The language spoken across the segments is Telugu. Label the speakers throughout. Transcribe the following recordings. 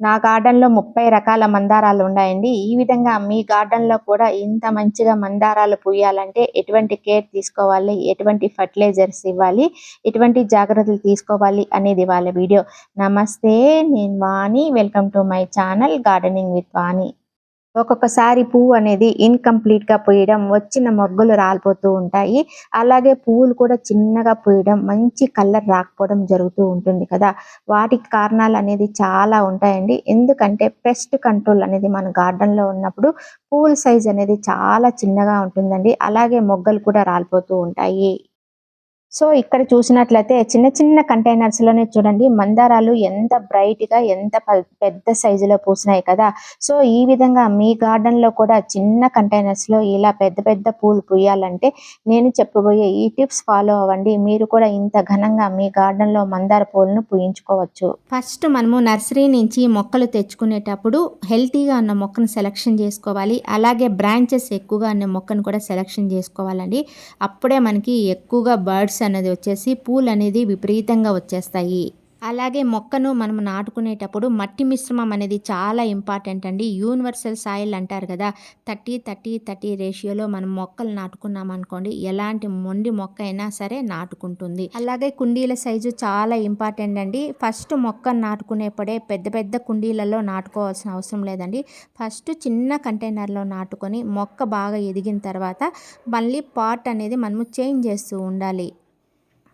Speaker 1: నా గార్డెన్‌లో 30 రకాల మందారాలు ఉన్నాయండి. ఈ విధంగా మీ గార్డెన్‌లో కూడా ఇంత మంచిగా మందారాలు పూయాలంటే ఎటువంటి కేర్ తీసుకోవాలి? ఎటువంటి ఫర్టిలైజర్స్ ఇవ్వాలి? ఎటువంటి జాగ్రత్తలు తీసుకోవాలి? అనేది వాళ్ళ వీడియో. నమస్తే నేను Vani. Welcome to my channel gardening with Vani. ఒక్కొక్కసారి పువ్వు అనేది ఇన్‌కంప్లీట్‌గా పోయడం వచ్చిన మొగ్గలు రాలిపోతూ ఉంటాయి. అలాగే పువ్వులు కూడా చిన్నగా పోయడం మంచి కలర్ రాకపోవడం జరుగుతూ ఉంటుంది కదా! వాటికి కారణాలు అనేది చాలా ఉంటాయండి. ఎందుకంటే పెస్ట్ కంట్రోల్ అనేది మన గార్డెన్‌లో ఉన్నప్పుడు పువ్వుల సైజ్ అనేది చాలా చిన్నగా ఉంటుందండి. అలాగే మొగ్గలు కూడా రాలిపోతూ ఉంటాయి. సో ఇక్కడ చూసినట్లయితే చిన్న చిన్న కంటైనర్స్లోనే చూడండి మందారాలు ఎంత బ్రైట్గా ఎంత పెద్ద సైజులో పూసినాయి కదా. సో ఈ విధంగా మీ గార్డెన్లో కూడా చిన్న కంటైనర్స్లో ఇలా పెద్ద పెద్ద పూలు పూయాలంటే నేను చెప్పబోయే ఈ టిప్స్ ఫాలో అవ్వండి. మీరు కూడా ఇంత ఘనంగా మీ గార్డెన్లో మందార పూలను పూయించుకోవచ్చు.
Speaker 2: ఫస్ట్ మనము నర్సరీ నుంచి మొక్కలు తెచ్చుకునేటప్పుడు హెల్తీగా ఉన్న మొక్కను సెలెక్షన్ చేసుకోవాలి. అలాగే బ్రాంచెస్ ఎక్కువగా ఉన్న మొక్కను కూడా సెలెక్షన్ చేసుకోవాలండి. అప్పుడే మనకి ఎక్కువగా బర్డ్స్ అనేది వచ్చేసి పూలు అనేది విపరీతంగా వచ్చేస్తాయి. అలాగే మొక్కను మనం నాటుకునేటప్పుడు మట్టి మిశ్రమం అనేది చాలా ఇంపార్టెంట్ అండి. యూనివర్సల్ సాయిల్ అంటారు కదా థర్టీ థర్టీ థర్టీ రేషియోలో మనం మొక్కలు నాటుకున్నాం అనుకోండి ఎలాంటి మొండి మొక్క అయినా సరే నాటుకుంటుంది. అలాగే కుండీల సైజు చాలా ఇంపార్టెంట్ అండి. ఫస్ట్ మొక్క నాటుకునేప్పుడే పెద్ద పెద్ద కుండీలలో నాటుకోవాల్సిన అవసరం లేదండి. ఫస్ట్ చిన్న కంటైనర్లో నాటుకొని మొక్క బాగా ఎదిగిన తర్వాత మళ్ళీ పాట్ అనేది మనము చేంజ్ చేస్తూ ఉండాలి.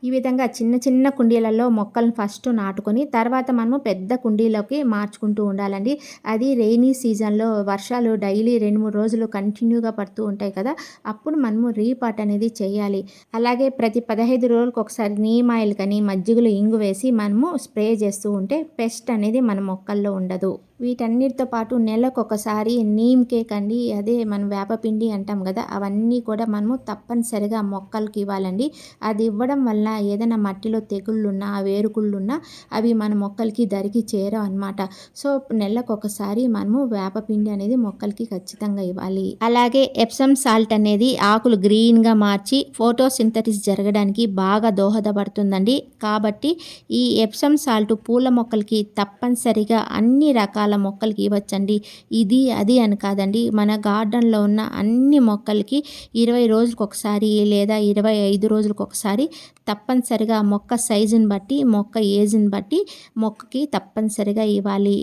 Speaker 2: ఈ విధంగా చిన్న చిన్న కుండీలలో మొక్కలను ఫస్ట్ నాటుకొని తర్వాత మనము పెద్ద కుండీలోకి మార్చుకుంటూ ఉండాలండి. అది రెయినీ సీజన్లో వర్షాలు డైలీ రెండు మూడు రోజులు కంటిన్యూగా పడుతూ ఉంటాయి కదా అప్పుడు మనము రీపాట్ అనేది చేయాలి. అలాగే ప్రతి పదహైదు రోజులకు ఒకసారి నీమ్ ఆయిల్ కానీ మజ్జిగలు ఇంగు వేసి మనము స్ప్రే చేస్తూ ఉంటే పెస్ట్ అనేది మన మొక్కల్లో ఉండదు. వీటన్నిటితో పాటు నెలకు ఒకసారి నీమ్ కేక్ అండి. అదే మనం వేపపిండి అంటాం కదా అవన్నీ కూడా మనము తప్పనిసరిగా మొక్కలకి ఇవ్వాలండి. అది ఇవ్వడం వల్ల ఏదైనా మట్టిలో తెగుళ్ళున్నా వేరుకుళ్ళున్నా అవి మన మొక్కలకి దరికి చేరవు అనమాట సో నెలకు ఒకసారి మనము వేపపిండి అనేది మొక్కలకి ఖచ్చితంగా ఇవ్వాలి. అలాగే ఎప్సమ్ సాల్ట్ అనేది ఆకులు గ్రీన్గా మార్చి ఫోటోసింథటిస్ జరగడానికి బాగా దోహదపడుతుందండి. కాబట్టి ఈ ఎప్సమ్ సాల్ట్ పూల మొక్కలకి తప్పనిసరిగా అన్ని రకాల రకాల మొక్కలకి ఇవ్వచ్చండి. ఇది అది అని కాదండి. మన గార్డెన్లో ఉన్న అన్ని మొక్కలకి ఇరవై రోజులకు ఒకసారి లేదా ఇరవై ఐదు రోజులకు ఒకసారి తప్పనిసరిగా మొక్క సైజుని బట్టి మొక్క ఏజ్ని బట్టి మొక్కకి తప్పనిసరిగా ఇవ్వాలి.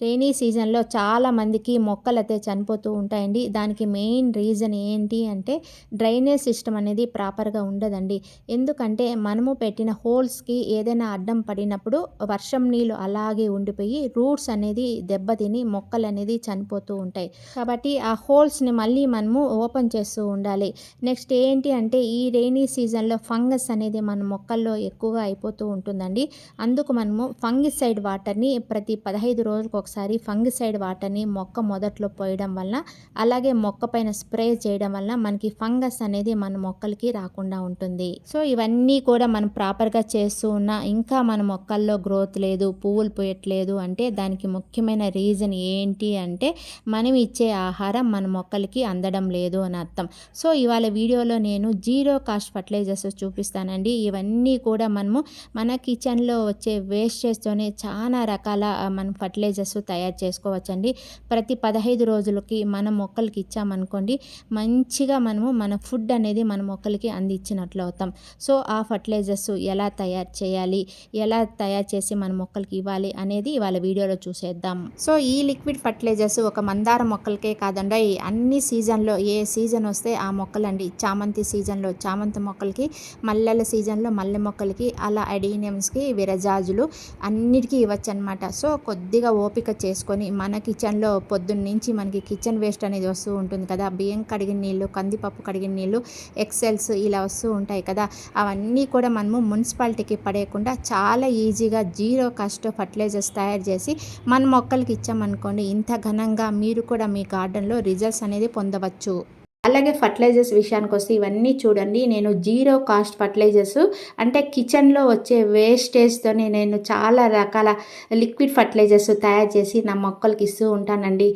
Speaker 2: రైనీ సీజన్లో చాలామందికి మొక్కలు అయితే చనిపోతూ ఉంటాయండి. దానికి మెయిన్ రీజన్ ఏంటి అంటే డ్రైనేజ్ సిస్టమ్ అనేది ప్రాపర్గా ఉండదండి. ఎందుకంటే మనము పెట్టిన హోల్స్కి ఏదైనా అడ్డం పడినప్పుడు వర్షం నీళ్ళు అలాగే ఉండిపోయి రూట్స్ అనేది దెబ్బతిని మొక్కలు అనేది చనిపోతూ ఉంటాయి. కాబట్టి ఆ హోల్స్ని మళ్ళీ మనము ఓపెన్ చేస్తూ ఉండాలి. నెక్స్ట్ ఏంటి అంటే ఈ రైనీ సీజన్లో ఫంగస్ అనేది మన మొక్కల్లో ఎక్కువగా అయిపోతూ ఉంటుందండి. అందుకు మనము ఫంగిసైడ్ వాటర్ని ప్రతి పదహైదు రోజులకు ఒకసారి ఫంగిసైడ్ వాటర్ని మొక్క మొదట్లో పోయడం వలన అలాగే మొక్క పైన స్ప్రే చేయడం వలన మనకి ఫంగస్ అనేది మన మొక్కలకి రాకుండా ఉంటుంది. సో ఇవన్నీ కూడా మనం ప్రాపర్గా చేస్తూ ఉన్నా ఇంకా మన మొక్కల్లో గ్రోత్ లేదు పువ్వులు పోయట్లేదు అంటే దానికి ముఖ్యమైన రీజన్ ఏంటి అంటే మనం ఇచ్చే ఆహారం మన మొక్కలకి అందడం లేదు అని అర్థం. సో ఇవాళ వీడియోలో నేను జీరో కాస్ట్ ఫర్టిలైజర్స్ చూపిస్తానండి. ఇవన్నీ కూడా మనము మన కిచెన్లో వచ్చే వేస్టేజ్తోనే చాలా రకాల మనం ఫర్టిలైజర్స్ తయారు చేసుకోవచ్చండి. ప్రతి పదహైదు రోజులకి మన మొక్కలకి ఇచ్చామనుకోండి మంచిగా మనము మన ఫుడ్ అనేది మన మొక్కలకి అందించినట్లు అవుతాం. సో ఆ ఫర్టిలైజర్స్ ఎలా తయారు చేయాలి ఎలా తయారు చేసి మన మొక్కలకి ఇవ్వాలి అనేది ఇవాళ వీడియోలో చూసేద్దాం. సో ఈ లిక్విడ్ ఫర్టిలైజర్స్ ఒక మందార మొక్కలకే కాదండి అన్ని సీజన్లో ఏ సీజన్ వస్తే ఆ మొక్కలండి. చామంతి సీజన్లో చామంతి మొక్కలకి మల్లెల సీజన్లో మల్లె మొక్కలకి అలా అడీనియమ్స్కి విరజాజులు అన్నిటికీ ఇవ్వచ్చు అనమాట సో కొద్దిగా ఓపిక చేసుకొని మన కిచెన్లో పొద్దున్న నుంచి మనకి కిచెన్ వేస్ట్ అనేది వస్తూ ఉంటుంది కదా. బియ్యం కడిగిన నీళ్ళు కందిపప్పు కడిగిన నీళ్ళు ఎక్సెల్స్ ఇలా వస్తూ ఉంటాయి కదా. అవన్నీ కూడా మనము మున్సిపాలిటీకి పడేయకుండా చాలా ఈజీగా జీరో కాస్ట్ ఫర్టిలైజర్స్ తయారు చేసి మన మొక్కలకి ఇచ్చామనుకోండి ఇంత ఘనంగా మీరు కూడా మీ గార్డెన్లో రిజల్ట్స్ అనేది పొందవచ్చు. అలాగే ఫర్టిలైజర్స్ విషయానికి వస్తే ఇవన్నీ చూడండి. నేను జీరో కాస్ట్ ఫర్టిలైజర్స్. అంటే కిచెన్లో వచ్చే వేస్టేజ్తోనే నేను చాలా రకాల లిక్విడ్ ఫర్టిలైజర్స్ తయారు చేసి నా మొక్కలకి ఇస్తూ ఉంటానండి.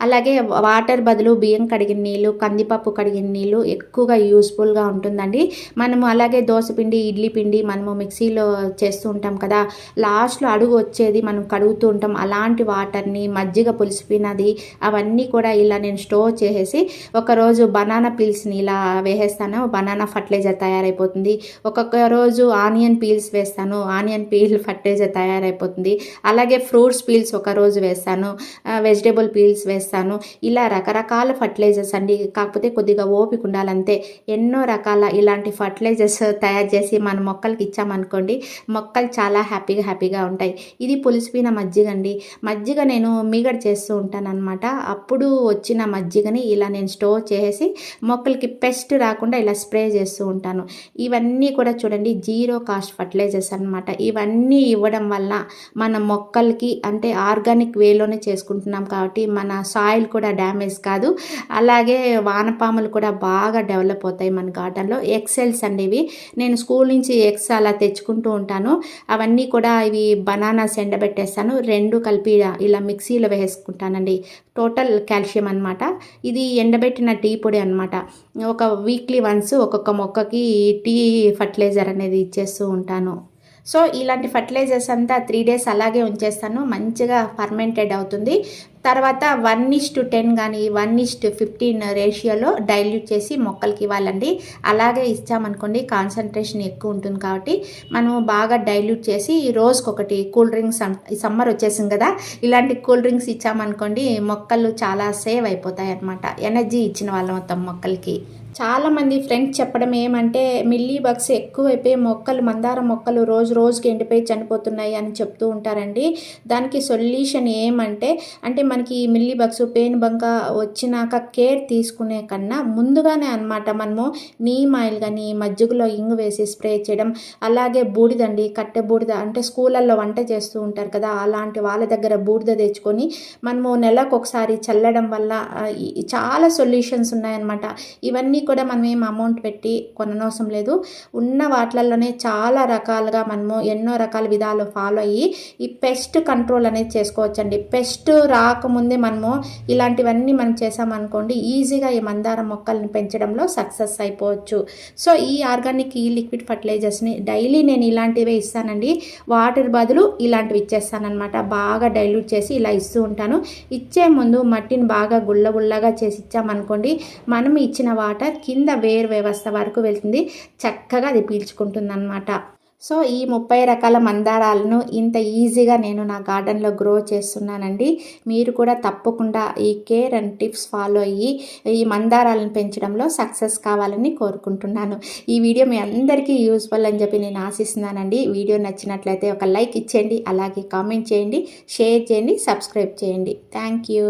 Speaker 2: అలాగే వాటర్ బదులు బియ్యం కడిగిన నీళ్ళు కందిపప్పు కడిగిన నీళ్ళు ఎక్కువగా యూస్ఫుల్గా ఉంటుందండి. మనము అలాగే దోశ పిండి ఇడ్లీ పిండి మనము మిక్సీలో చేస్తూ ఉంటాం కదా. లాస్ట్లో అడుగు వచ్చేది మనం కడుగుతూ ఉంటాం. అలాంటి వాటర్ని మజ్జిగ పులిసిపోయినది అవన్నీ కూడా ఇలా నేను స్టోర్ చేసేసి ఒకరోజు బనానా పీల్స్ని ఇలా వేసేస్తాను. బనానా ఫర్టిలైజర్ తయారైపోతుంది. ఒక్కొక్క రోజు ఆనియన్ పీల్స్ వేస్తాను. ఆనియన్ పీల్ ఫర్టిలైజర్ తయారైపోతుంది. అలాగే ఫ్రూట్స్ పీల్స్ ఒక రోజు వేస్తాను. వెజిటేబుల్ పీల్స్ వేస్తాను. ఇలా రకరకాల ఫర్టిలైజర్స్ అండి. కాకపోతే కొద్దిగా ఓపిక ఉండాలంతే. ఎన్నో రకాల ఇలాంటి ఫర్టిలైజర్స్ తయారు చేసి మన మొక్కలకి ఇచ్చామనుకోండి మొక్కలు చాలా హ్యాపీగా హ్యాపీగా ఉంటాయి. ఇది పులిసిపోయిన మజ్జిగ అండి. మజ్జిగ నేను మీగడ చేస్తూ ఉంటాను అనమాట అప్పుడు వచ్చిన మజ్జిగని ఇలా నేను స్టోర్ చేసి మొక్కలకి పెస్ట్ రాకుండా ఇలా స్ప్రే చేస్తూ ఉంటాను. ఇవన్నీ కూడా చూడండి జీరో కాస్ట్ ఫర్టిలైజర్స్ అనమాట ఇవన్నీ ఇవ్వడం వల్ల మన మొక్కలకి అంటే ఆర్గానిక్ వేలోనే చేసుకుంటున్నాం కాబట్టి మన సాయిల్ కూడా డ్యామేజ్ కాదు. అలాగే వానపాములు కూడా బాగా డెవలప్ అవుతాయి మన గార్డెన్లో. ఎక్సెల్స్ అండి ఇవి నేను స్కూల్ నుంచి ఎక్స్ అలా తెచ్చుకుంటూ ఉంటాను. అవన్నీ కూడా ఇవి బనానాస్ ఎండబెట్టేస్తాను. రెండు కలిపి ఇలా మిక్సీలో వేసుకుంటానండి. టోటల్ కాల్షియం అనమాట ఇది ఎండబెట్టిన టీ పొడి అనమాట ఒక వీక్లీ వన్స్ ఒక్కొక్క మొక్కకి టీ ఫర్టిలైజర్ అనేది ఇచ్చేస్తూ ఉంటాను. సో ఇలాంటి ఫర్టిలైజర్స్ అంతా త్రీ డేస్ అలాగే ఉంచేస్తాను. మంచిగా ఫర్మెంటెడ్ అవుతుంది. తర్వాత వన్ ఇష్ టు టెన్ కానీ వన్ ఇష్ టు ఫిఫ్టీన్ రేషియోలో డైల్యూట్ చేసి మొక్కలకి ఇవ్వాలండి. అలాగే ఇచ్చామనుకోండి కాన్సన్ట్రేషన్ ఎక్కువ ఉంటుంది కాబట్టి మనం బాగా డైల్యూట్ చేసి రోజుకి ఒకటి కూల్ డ్రింక్స్ సమ్మర్ వచ్చేసింది కదా ఇలాంటి కూల్ డ్రింక్స్ ఇచ్చామనుకోండి మొక్కలు చాలా సేవ్ అయిపోతాయి అన్నమాట ఎనర్జీ ఇచ్చిన వాళ్ళం మొత్తం మొక్కలకి. చాలామంది ఫ్రెండ్స్ చెప్పడం ఏమంటే మిల్లీ బగ్స్ ఎక్కువైపోయి మొక్కలు మందార మొక్కలు రోజు రోజుకి ఎండిపోయి చనిపోతున్నాయి అని చెప్తూ ఉంటారండి. దానికి సొల్యూషన్ ఏమంటే అంటే మనకి ఈ మిల్లీ బగ్స్ పేను బంక వచ్చినాక కేర్ తీసుకునే కన్నా ముందుగానే అనమాట మనము నీమ్ ఆయిల్ కానీ మజ్జిగలో ఇంగు వేసి స్ప్రే చేయడం అలాగే బూడిదండి కట్టె బూడిద అంటే స్కూళ్ళల్లో వంట చేస్తూ ఉంటారు కదా అలాంటి వాళ్ళ దగ్గర బూడిద తెచ్చుకొని మనము నెలకు ఒకసారి చల్లడం వల్ల చాలా సొల్యూషన్స్ ఉన్నాయన్నమాట. ఇవన్నీ కూడా మనం ఏం అమౌంట్ పెట్టి కొననవసరం లేదు. ఉన్న వాటిలలోనే చాలా రకాలుగా మనము ఎన్నో రకాల విధాలు ఫాలో అయ్యి ఈ పెస్ట్ కంట్రోల్ అనేది చేసుకోవచ్చండి. పెస్ట్ రాకముందే మనము ఇలాంటివన్నీ మనం చేసామనుకోండి ఈజీగా ఈ మందార మొక్కల్ని పెంచడంలో సక్సెస్ అయిపోవచ్చు. సో ఈ ఆర్గానిక్ ఈ లిక్విడ్ ఫర్టిలైజర్స్ని డైలీ నేను ఇలాంటివే ఇస్తానండి. వాటర్ బదులు ఇలాంటివి ఇచ్చేస్తానమాట బాగా డైల్యూట్ చేసి ఇలా ఇస్తూ ఉంటాను. ఇచ్చే ముందు మట్టిని బాగా గుళ్ళ గుళ్ళగా చేసి ఇచ్చామనుకోండి మనం ఇచ్చిన వాటర్ కింద వేరు వ్యవస్థ వరకు వెళ్తుంది. చక్కగా అది పీల్చుకుంటుంది అనమాట సో ఈ ముప్పై రకాల మందారాలను ఇంత ఈజీగా నేను నా గార్డెన్లో గ్రో చేస్తున్నానండి. మీరు కూడా తప్పకుండా ఈ కేర్ అండ్ టిప్స్ ఫాలో అయ్యి ఈ మందారాలను పెంచడంలో సక్సెస్ కావాలని కోరుకుంటున్నాను. ఈ వీడియో మీ అందరికీ యూస్ఫుల్ అని చెప్పి నేను ఆశిస్తున్నానండి. వీడియో నచ్చినట్లయితే ఒక లైక్ ఇచ్చేయండి. అలాగే కామెంట్ చేయండి షేర్ చేయండి సబ్స్క్రైబ్ చేయండి. Thank you.